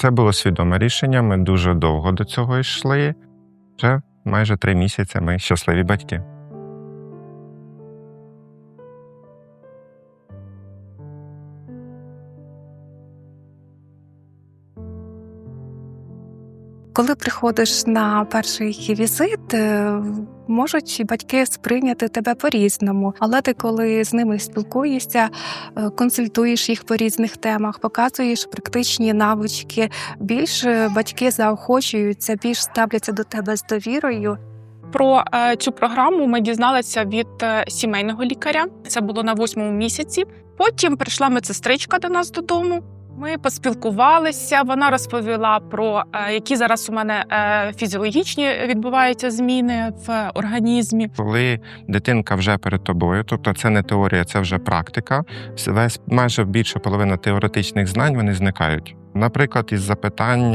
Це було свідоме рішення. Ми дуже довго до цього йшли. Вже майже три місяці ми щасливі батьки. Коли приходиш на перший візит, е, можуть батьки сприйняти тебе по-різному, але ти, коли з ними спілкуєшся, е, консультуєш їх по різних темах, показуєш практичні навички. Більше батьки заохочуються, більш ставляться до тебе з довірою. Про е, цю програму ми дізналися від е, сімейного лікаря. Це було на восьмому місяці. Потім прийшла медсестричка до нас додому. Ми поспілкувалися. Вона розповіла про е, які зараз у мене е, фізіологічні відбуваються зміни в організмі. Коли дитинка вже перед тобою, тобто це не теорія, це вже практика. Весь майже більша половина теоретичних знань вони зникають. Наприклад, із запитань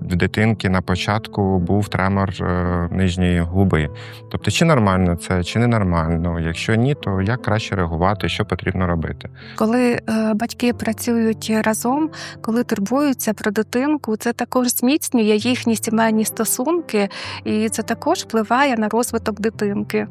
в дитинки на початку був тремор е, нижньої губи. Тобто, чи нормально це, чи не нормально. Якщо ні, то як краще реагувати, що потрібно робити. Коли е, батьки працюють разом, коли турбуються про дитинку, це також зміцнює їхні сімейні стосунки, і це також впливає на розвиток дитинки.